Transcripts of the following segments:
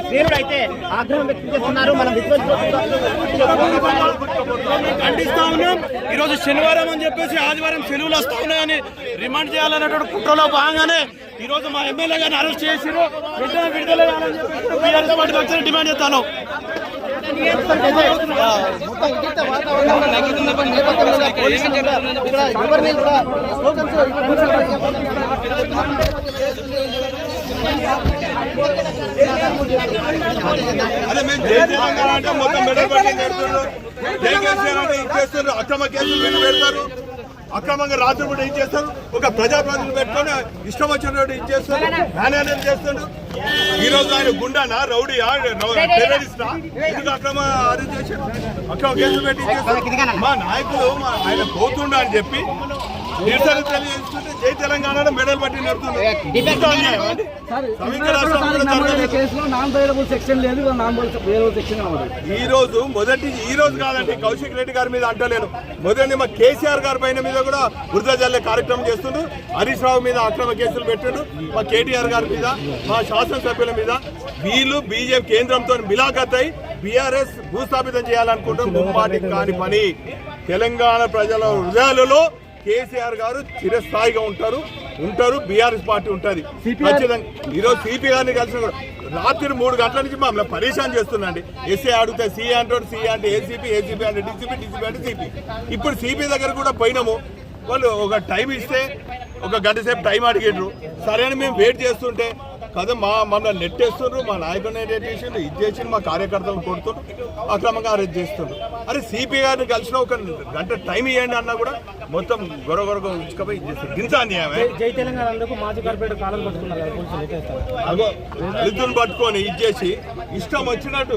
శ్రేణులు అయితే ఆగ్రహం వ్యక్తం చేస్తున్నారు. మనం ఖండిస్తా ఉన్నాం. ఈరోజు శనివారం అని చెప్పేసి ఆదివారం సెలవులు వస్తా ఉన్నాయని రిమాండ్ చేయాలనేటువంటి కుట్రలో భాగంగానే ఈ రోజు మా ఎమ్మెల్యే గారిని అరెస్ట్ చేసిరు వెంటనే విడుదల చేయాలని చెప్పేసి బీఆర్ఎస్ పార్టీ పక్షాన డిమాండ్ చేస్తాను అదే మేము జై తెలంగాణ అంటే మొత్తం మెడల్ పట్టి పెడుతున్నారు జై కేసీఆర్ అంటే ఇచ్చేస్తారు అక్రమ కేసులు వీళ్ళు పెడతారు? అక్రమంగా రాత్రి కూడా ఇచ్చేస్తారు ఒక ప్రజాప్రతినిధులు పెట్టుకొని ఇష్టం వచ్చినట్టు ఇచ్చేస్తారు మేనేజర్ చేస్తాడు ఈ రోజు ఆయన గుండానా? రౌడీయా? టెర్రరిస్టా? ఎందుకు అక్రమ అరెస్ట్ చేశారు? అక్రమ కేసులు పెట్టి మా నాయకులు మా ఆయన పోతుండ అని చెప్పి నిరసన తెలియజేస్తుంటే జై తెలంగాణ మెడల్ పట్టి నడుతుంది ఈ రోజు మొదటి ఈ రోజు కాదండి కౌశిక్ రెడ్డి గారి మీద అంటలేను. మొదటి మా కేసీఆర్ గారి పైన మీద కూడా వృద్ధ జల్లే కార్యక్రమం చేస్తుండు. హరీష్ రావు మీద అక్రమ కేసులు పెట్టాడు. మా కేటీఆర్ గారి మీద మా శాసనసభ్యుల మీద వీళ్ళు బీజేపీ కేంద్రంతో మిలాఖత్ అయి బీఆర్ఎస్ భూస్థాపితం చేయాలనుకుంటాం ముమ్మాటి కాని పని. తెలంగాణ ప్రజల హృదయాలలో కేసీఆర్ గారు చిరస్థాయిగా ఉంటారు. ఉంటారు. బీఆర్ఎస్ పార్టీ ఉంటుంది. ఖచ్చితంగా. ఈరోజు సిపి గారిని కలిసిన కూడా రాత్రి మూడు గంటల నుంచి మమ్మల్ని పరేషాన్ చేస్తుందండి ఎస్ఏ అడిగితే సిఏ అంటాడు సిఏ అంటే ఏసీపీ ఏసీపీ అంటే డీసీపీ డీసీపీ అంటే సిపి. ఇప్పుడు సిపి దగ్గర కూడా పోయినాము. వాళ్ళు ఒక టైం ఇస్తే ఒక గంట సేపు టైం అడిగిండ్రు సరే అని మేము వెయిట్ చేస్తుంటే కదా మా మమ్మల్ని నెట్టేస్తుండ్రు మా నాయకుడిని నెట్టేసిండ్రు ఇది చేసి మా కార్యకర్తలను కొడుతుండ్రు అక్రమంగా అరెస్ట్ చేస్తుండ్రు. అరే సిపి గారిని కలిసిన ఒక గంట టైం ఇవ్వండి అన్నా కూడా మొత్తం గొరవ గొరవ ఉంచుకపోయి ఇది చేస్తారు అన్యాయమే? జై తెలంగాణ మాజీ కార్పొరేటర్ కాలం పట్టుకున్నారు పట్టుకొని ఇచ్చేసి ఇష్టం వచ్చినట్టు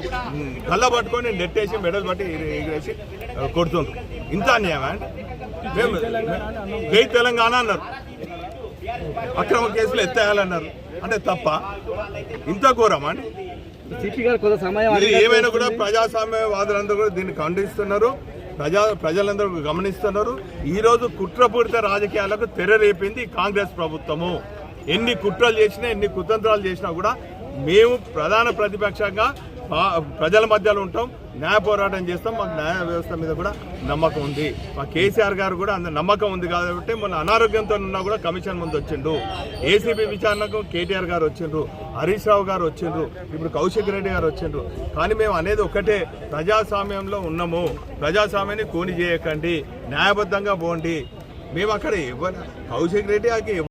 కళ్ళ పట్టుకొని నెట్టేసి మెడల్ పట్టి ఎగిరే- ఎగిరేసి ఆ, కొడుతుండ్రు. ఇంత అన్యాయమా? మేము జై తెలంగాణ అన్నారు. అక్రమ కేసులు ఎత్తేయాలన్నారు. అంటే తప్ప. ఇంత ఘోరమా అండి? ఏమైనా కూడా ప్రజాస్వామ్యవాదులందరూ కూడా దీన్ని ఖండిస్తున్నారు. ప్రజా ప్రజలందరూ గమనిస్తున్నారు. ఈ రోజు కుట్రపూరిత రాజకీయాలకు తెరరేపింది కాంగ్రెస్ ప్రభుత్వము. ఎన్ని కుట్రలు చేసినా ఎన్ని కుతంత్రాలు చేసినా కూడా మేము ప్రధాన ప్రతిపక్షంగా ప్రజల మధ్యలో ఉంటాం న్యాయ పోరాటం చేస్తాం మాకు న్యాయ వ్యవస్థ మీద కూడా నమ్మకం ఉంది. మా కేసీఆర్ గారు కూడా అంత నమ్మకం ఉంది కాబట్టి మొన్న అనారోగ్యంతో ఉన్నా కూడా కమిషన్ ముందు వచ్చిండు ఏసీబీ విచారణకు కేటీఆర్ గారు వచ్చిండ్రు హరీష్ రావు గారు వచ్చిండ్రు ఇప్పుడు కౌశిక్ రెడ్డి గారు వచ్చిండ్రు. కానీ మేము అనేది ఒకటే ప్రజాస్వామ్యంలో ఉన్నాము. ప్రజాస్వామ్యాన్ని కూని చేయకండి న్యాయబద్ధంగా పోండి. మేము అక్కడ ఎవరు కౌశిక్ రెడ్డి